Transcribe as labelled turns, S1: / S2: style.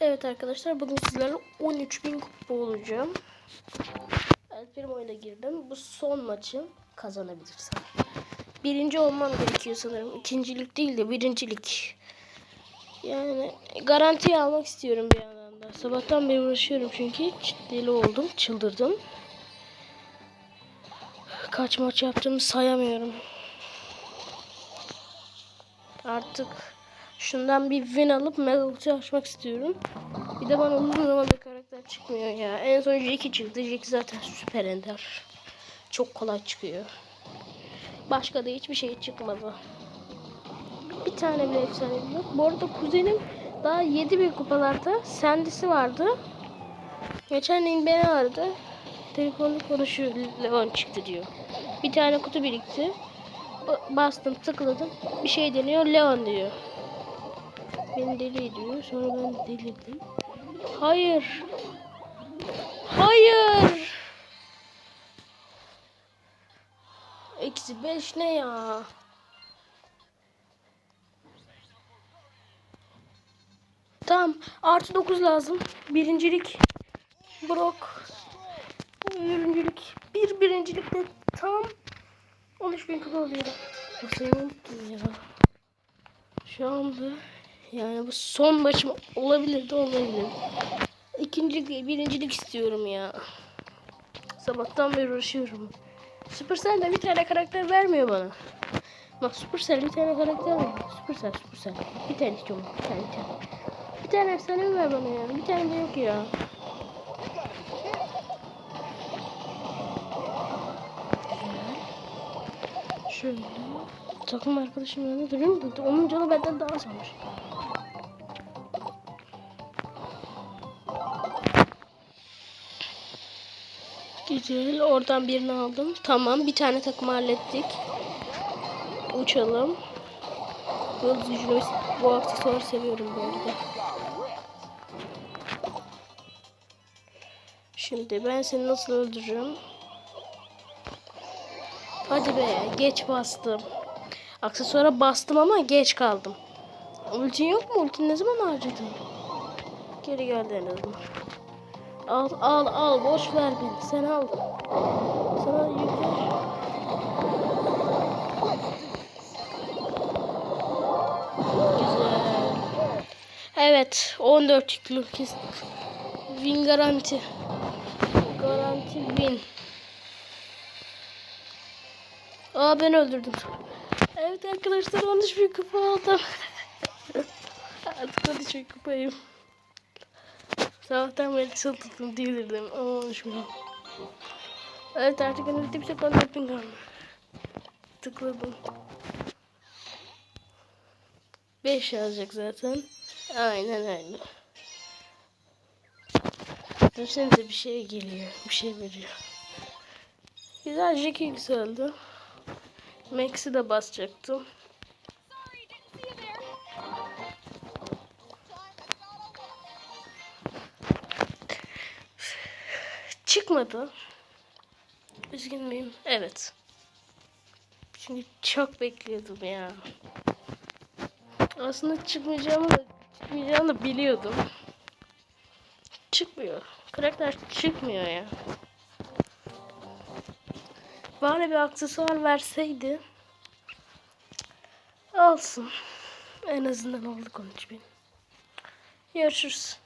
S1: Evet arkadaşlar bugün sizlerle 13.000 kupa olacağım. El Primo ile girdim. Bu son maçım kazanabilirsem. Birinci olmam gerekiyor sanırım. İkincilik değil de birincilik. Yani garantiye almak istiyorum bir yandan da. Sabahtan beri uğraşıyorum çünkü deli oldum. Çıldırdım. Kaç maç yaptığımı sayamıyorum. Artık şundan bir win alıp mega kutu açmak istiyorum. Bir de bana uzun zamandır karakter çıkmıyor ya. En son Jackie çıktı. Jackie zaten süper ender. Çok kolay çıkıyor. Başka da hiçbir şey çıkmadı. Bir tane bile efsane yok. Bu arada kuzenim daha 7000 kupalarda sendisi vardı. Geçen gün beni aradı. Telefonda konuşuyor. Leon çıktı diyor. Bir tane kutu birikti. Ba- Bastım tıkladım. Bir şey deniyor. Leon diyor. Beni deli ediyor. Sonra ben delirdim. Hayır. Hayır. Eksi beş ne ya? Tamam. Artı dokuz lazım. Birincilik. Brock. Birincilik. Bir birincilikte tam 13 bin kupa alıyorum. Nasıl ya. Şu anda yani bu son maçım olabilir de olmayabilir. İkincilik birincilik istiyorum ya. Sabahtan beri uğraşıyorum. Supercell de bir tane karakter vermiyor bana. Bak Supercell bir tane karakter veriyor. Supercell Supercell. Bir tane istiyorum. Bir tane bir tane. Bir tane efsane ver bana ya. Bir tane de yok ya. Şöyle. Takım arkadaşım yanında duruyor mu? Onun canı benden daha azalmış. Güzel. Oradan birini aldım. Tamam. Bir tane takım hallettik. Uçalım. Yıldız gücünü bu aksesuarı seviyorum bu arada. Şimdi ben seni nasıl öldürürüm? Hadi be geç bastım. Aksesuara bastım ama geç kaldım. Ultin yok mu? Ultin ne zaman harcadın? Geri geldi en azından. Al al al boş ver beni. Sen al. Sana yükler. Güzel. Evet 14 yüklü kestik. Win garanti. Garanti win. Aa ben öldürdüm. Evet arkadaşlar 13 bin kupa aldım. Artık 13 bin kupayım. Sabahtan beri çıldırdım delirdim. Ama 13 bin. Evet artık önümüzde bir 14 bin kaldı. Tıkladım. 5 yazacak zaten. Aynen öyle. Düşünsenize bir şey geliyor. Bir şey veriyor. Güzel Jackie yükseldi. Max'i de basacaktım. Çıkmadı. Üzgün müyüm? Evet. Çünkü çok bekliyordum ya. Aslında çıkmayacağımı da çıkmayacağını da biliyordum. Çıkmıyor. Karakter çıkmıyor ya. Bana bir aksesuar verseydi. Olsun. En azından olduk 13 bin. Görüşürüz.